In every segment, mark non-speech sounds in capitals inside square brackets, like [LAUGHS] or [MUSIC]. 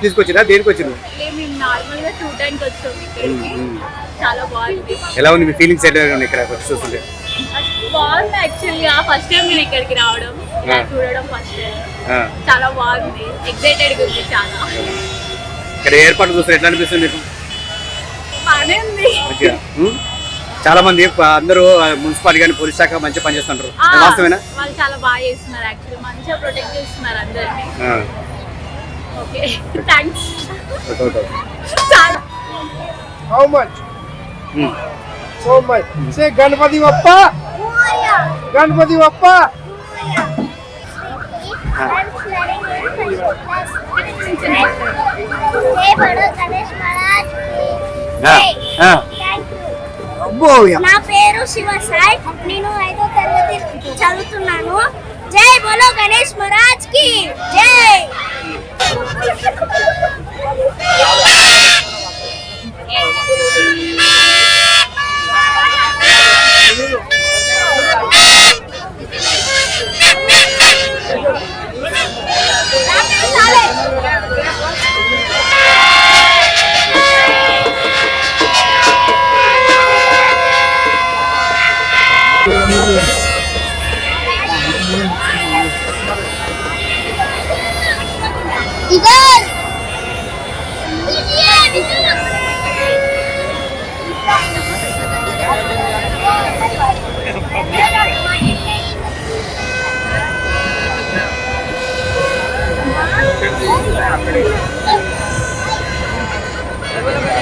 తీసుకొచ్చినా దేనికి వచ్చింది ఎలా ఉంది మీ ఫీలింగ్స్ ఎలా ఉన్నాయి ఇక్కడ చూస్తుంటే? బాగుంది యాక్చువల్లీ ఫస్ట్ టైం నేను ఇక్కడికి రావడం. చూడడం ఫస్ట్ టైం చాలా బాగుంది. ఎక్సైటెడ్ ఉంది చాలా. ఇక్కడ ఏర్పాట్లు చూస్తే ఎట్లా అనిపిస్తుంది మీకు బాగానే ఉంది మంచిగా ఉమ్? చాలా మంది అందరూ మున్సిపాలిటీ కానీ పోలీస్ శాఖ మంచిగా పనిచేస్తుంటారు. వాస్తవేనా వాళ్ళు చాలా బాగా చేస్తున్నారు యాక్చువల్లీ మంచిగా ప్రొటెక్ట్ అందరినీ. Okay? Um. So much. Say Ganpati Bappa. Ganpati Bappa. నా పేరు శివ సాయి. నేను ఐదో తరగతి చదువుతున్నాను. జై బోలో గణేష్ మహారాజ్కి. జై. [LAUGHS] ఇగల్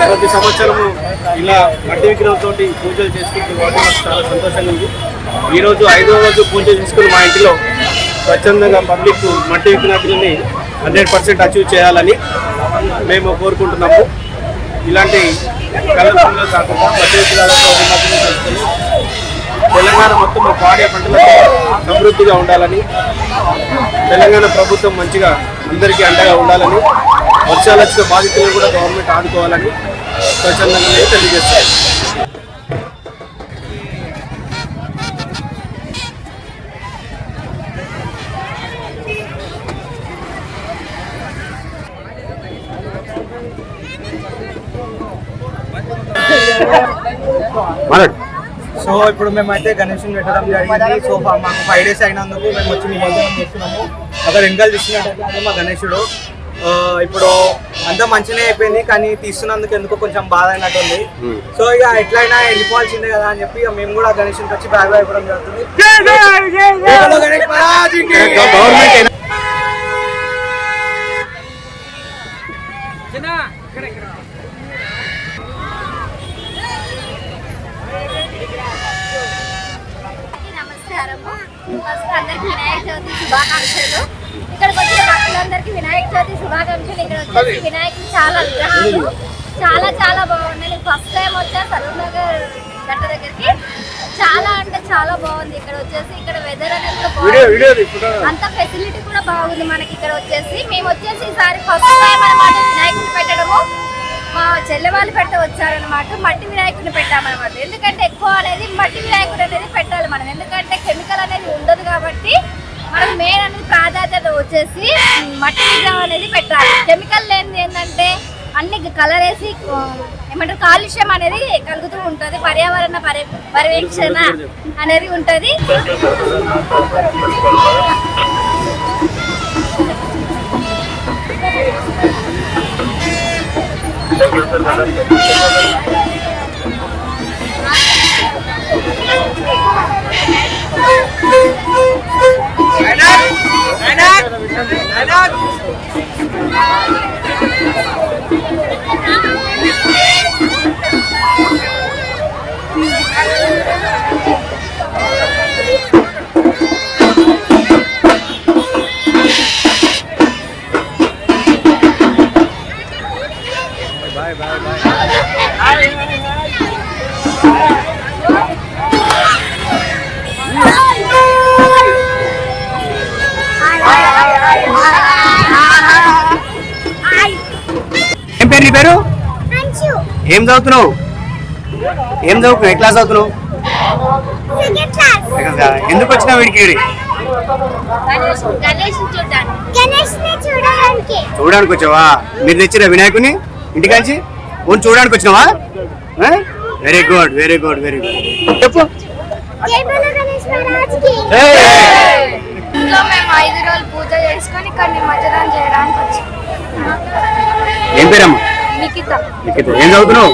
ప్రతి సంవత్సరము ఇలా మట్టి విగ్రహంతో పూజలు చేసుకుంటూ కాబట్టి మాకు చాలా సంతోషంగా ఉంది. ఈరోజు ఐదో రోజు పూజ చేసుకుని మా ఇంటిలో స్వచ్ఛందంగా పబ్లిక్ మట్టి విగ్రహాన్ని హండ్రెడ్ పర్సెంట్ అచీవ్ చేయాలని మేము కోరుకుంటున్నాము. ఇలాంటి కలర్ఫుల్గా కాకుండా మట్టి విగ్రహాలతో తెలంగాణ మొత్తం పాడే పంటలతో సమృద్ధిగా ఉండాలని తెలంగాణ ప్రభుత్వం మంచిగా అందరికీ అండగా ఉండాలని వర్షాలు వచ్చిన బాధితులను కూడా గవర్నమెంట్ ఆదుకోవాలని స్వచ్ఛందంగా మాట్లాడు. సో ఇప్పుడు మేమైతే గణేషుని పెట్టడం జరిగింది. సో ఫా- మాకు ఫైవ్ డేస్ అయినందుకు మేము వచ్చి నిమజ్జనం చేస్తున్నాము. అక్కడ వెనకాల అదే మా గణేశుడు ఆ, ఇప్పుడు అంతా మంచిగానే అయిపోయింది కానీ తీస్తున్నందుకు ఎందుకో కొంచెం బాధ అయినట్టుంది. సో ఇక ఎట్లయినా వెళ్ళిపోవాల్సిందే కదా అని చెప్పి ఇక మేము కూడా గణేషునికి వచ్చి బ్యాగ్ అయిపోవడం జరుగుతుంది. గణేష్ నమస్కారము. అందరికి వినాయక చవితి శుభాకాంక్షలు. ఇక్కడికి వచ్చిన భక్తులందరికీ వినాయక చవితి శుభాకాంక్షలు. ఇక్కడ వచ్చేసి వినాయకుడు చాలా విగ్రహాలు. చాలా చాలా బాగున్నాయి. నేను ఫస్ట్ టైం వచ్చా సరూర్ నగర్ గట్ట దగ్గరికి. చాలా అంటే చాలా బాగుంది. ఇక్కడ వచ్చేసి ఇక్కడ వెదర్ అనేది బాగుంది. అంత ఫెసిలిటీ కూడా బాగుంది మనకి ఇక్కడ వచ్చేసి. మేము వచ్చేసి ఈసారి ఫస్ట్ టైం అనమాట వినాయకుడిని పెట్టడము. మా చెల్లె వాళ్ళు పెట్ట వచ్చారనమాట మట్టి వినాయకుడిని పెట్టామన్నమాట. ఎందుకంటే ఎక్కువ అనేది మట్టి వినాయకుడు అనేది పెట్టాలి మనం. ఎందుకంటే కెమికల్ అనేది ఉండదు కాబట్టి మనకు మెయిన్ అనేది ప్రాధాన్యత వచ్చేసి మట్టి విగ్రహం అనేది పెట్టాలి. కెమికల్ లేనిది ఏంటంటే అన్ని కలర్ వేసి ఏమంటారు కాలుష్యం అనేది కలుగుతూ ఉంటుంది. పర్యావరణ పర్య పర్యవేక్షణ అనేది ఉంటుంది. ఏం చదువుతున్నావు? ఏం చదువుతున్నావు ఏ క్లాస్ చదువుతున్నావు? ఎందుకు వచ్చినావు వీడికి చూడడానికి గణేష్ చూడడానికి. చూడడానికి వచ్చావా? మీరు తెచ్చిన వినాయకుని ఇంటికాంచి ఓన్ చూడడానికి వచ్చినావా? Very good very good very good చెప్పు. ఏం పేరమ్మా? ఏం చదువుతున్నావు?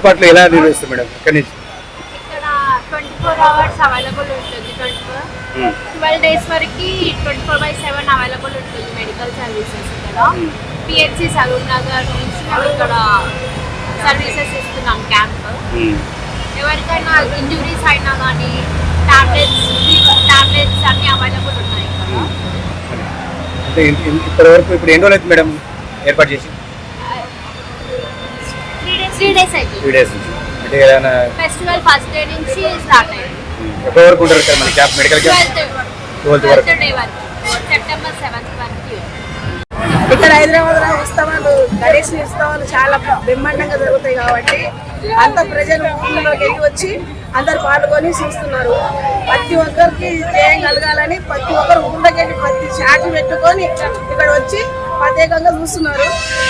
ఏర్పాట్లు ఎలా నిర్వహిస్తారు మేడం? ఇక్కడ నుంచి? ఇక్కడ ట్వంటీ ఫోర్ అవర్స్ అవైలబుల్ ఉంటుంది ట్వంటీ ఫోర్ ట్వెల్వ్ డేస్ వరకు twenty four by seven available ఉంటుంది మెడికల్ సర్వీసెస్ ఇక్కడ. పిహెచ్సి సలూన్ నగర్ నుంచి మేము ఇక్కడ సర్వీసెస్ ఇస్తున్నాం క్యాంప్ ఎవరికైనా ఇంజురీస్ అయినా కానీ టాబ్లెట్స్ టాబ్లెట్స్ అన్నీ అవైలబుల్ ఉన్నాయి ఇక్కడ. అంటే ఇన్- ఇన్- ఇప్పటి వరకు ఇప్పుడు ఎన్ని రోజులు అవుతుంది మేడం ఏర్పాటు చేసి? త్రీ డేస్ అయితే త్రీ డేస్ నుంచి. అంటే ఏదైనా ఫెస్టివల్ ఫస్ట్ డే నుంచి స్టార్ట్ అయింది ఎప్పటి వరకు ఉంటారు ఇక్కడ మన క్యాంప్ మెడికల్ క్యాంప్ ట్వెల్త్ వరకు. సెప్టెంబర్ సెవెంత్ వరకు. ఇక్కడ హైదరాబాద్లో ఉత్సవాలు గణేష్ ఉత్సవాలు చాలా బ్రహ్మాండంగా జరుగుతాయి కాబట్టి అంత ప్రజలు ఊళ్ళలోకి వెళ్ళి వచ్చి అందరు పాల్గొని చూస్తున్నారు. ప్రతి ఒక్కరికి జయం కలగాలని ప్రతి ఒక్కరు ఊళ్ళోకి వెళ్ళి ప్రతి షాట్ పెట్టుకొని ఇక్కడ వచ్చి ప్రత్యేకంగా చూస్తున్నారు.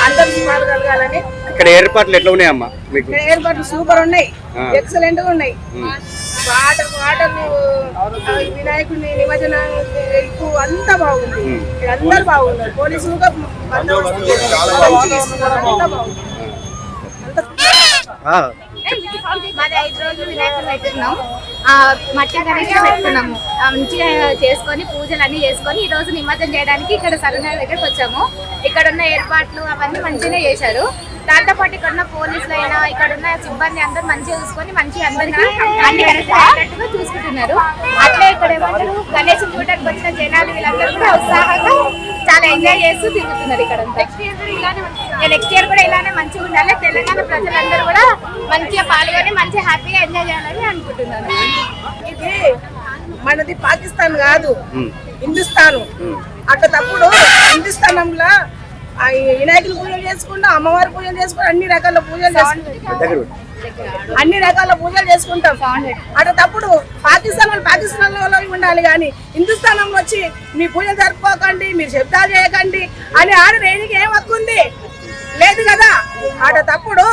అందరికి పాల్గొనగాలని ఇక్కడ ఏర్పాట్లు ఎట్లా ఉన్నాయమ్మా ఇక్కడ ఏర్పాట్లు సూపర్ ఉన్నాయి. ఎక్సలెంట్గా ఉన్నాయి. వాటర్ వాటర్ వినాయకుడిని నిమజ్జన హెల్ప్ అంతా బాగుంది. అందరు బాగున్నారు. పోలీసులు కూడా బందోబస్తు చేస్తున్నారు. అంతా బాగుంది. అంతా ఆ, మాది ఐదు రోజులు వినాయకుడు పెట్టుకున్నాం. ఆ, మట్టి గణేష్ పెట్టుకున్నాము. ఆ, మంచిగా చేసుకొని పూజలు అన్ని చేసుకొని ఈ రోజు నిమజ్జనం చేయడానికి ఇక్కడ సరదాగా దగ్గరకు వచ్చాము. ఇక్కడ ఉన్న ఏర్పాట్లు అవన్నీ మంచిగానే చేశారు. దాంతో పాటు ఇక్కడ ఉన్న పోలీసులు అయినా ఇక్కడ ఉన్న సిబ్బంది అందరూ మంచిగా చూసుకొని మంచిగా అందరికీ అన్ని చూసుకుంటున్నారు. అట్లే ఇక్కడ ఏమంటారు? గణేష్ చూడడానికి వచ్చిన జనాలు వీళ్ళందరూ కూడా ఉత్సాహంగా చాలా ఎంజాయ్ చేస్తూ తిరుగుతున్నారు ఇక్కడ నెక్స్ట్ ఇయర్ కూడా ఇలానే నెక్స్ట్ ఇయర్ కూడా ఇలానే మంచిగా ఉండాలి. తెలంగాణ ప్రజలందరూ కూడా మంచిగా పాల్గొని మంచిగా హ్యాపీగా ఎంజాయ్ చేయాలని అనుకుంటున్నాను. ఇది మనది పాకిస్తాన్ కాదు ఉమ్, హిందుస్థాన్. అట్ట తప్పుడు హిందుస్థానంలో వినాయకుని పూజలు చేసుకుంటాం అమ్మవారి పూజలు చేసుకుంటాం అన్ని రకాల పూజలు చేసుకుంటాం అన్ని రకాల పూజలు చేసుకుంటాం. అటు తప్పుడు పాకిస్తాన్ వాళ్ళు పాకిస్తాన్లో ఉండాలి కానీ హిందుస్థానం వచ్చి మీ పూజలు జరుపుకోకండి మీరు శబ్దాలు చేయకండి అని ఆడ రేణికి ఏం హక్కు ఉంది? లేదు కదా? ఆట తప్పుడు.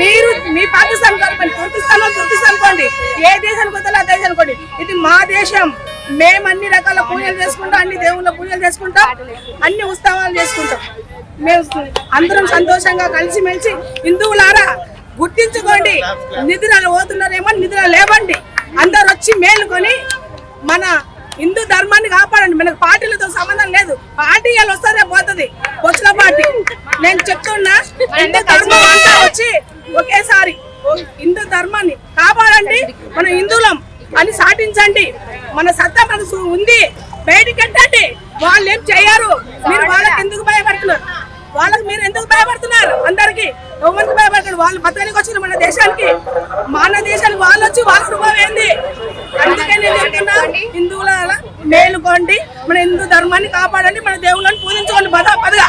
మీరు మీ పాకిస్తాన్ గవర్నమెంట్ తుర్కిస్తాన్ వాళ్ళు తుర్కిస్తాన్ అనుకోండి ఏ దేశానికి వద్దో ఆ దేశం అనుకోండి ఇది మా దేశం. మేము అన్ని రకాల పూజలు చేసుకుంటాం అన్ని దేవుళ్ళ పూజలు చేసుకుంటాం అన్ని ఉత్సవాలు చేసుకుంటాం. మేము అందరం సంతోషంగా కలిసిమెలిసి హిందువులారా గుర్తించుకోండి. నిధులు పోతున్నారేమో నిధులు లేవండి. అందరు వచ్చి మేలుకొని మన హిందూ ధర్మాన్ని కాపాడండి. మనకు పార్టీలతో సంబంధం లేదు. పార్టీ వాళ్ళు వస్తారే పోతుంది. వచ్చిన పార్టీ. నేను చెప్తున్నా హిందూ ధర్మం అంతా వచ్చి ఒకేసారి హిందూ ధర్మాన్ని కాపాడండి. మన హిందువులం అని సాటించండి. మన సత్తా మనకు సు- ఉంది. బయటికి వాళ్ళు ఏం చేయరు మీరు వాళ్ళకి ఎందుకు భయపడుతున్నారు? వాళ్ళకి మీరు ఎందుకు భయపడుతున్నారు? అందరికి ఎవరికి భయపడతారు వాళ్ళు బతకడానికి వచ్చిన మన దేశానికి. మన దేశానికి వాళ్ళు వచ్చి వాళ్ళ రూపం ఏంది? అందుకే నేను హిందువుల మేలుకోండి. మన హిందూ ధర్మాన్ని కాపాడండి మన దేవుళ్ళని పూజించుకోండి. పద పదగా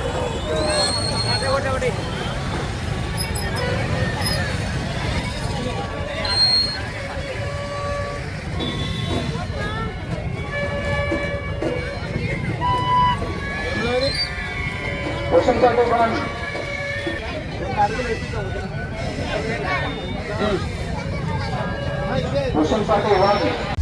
Motion Party 1.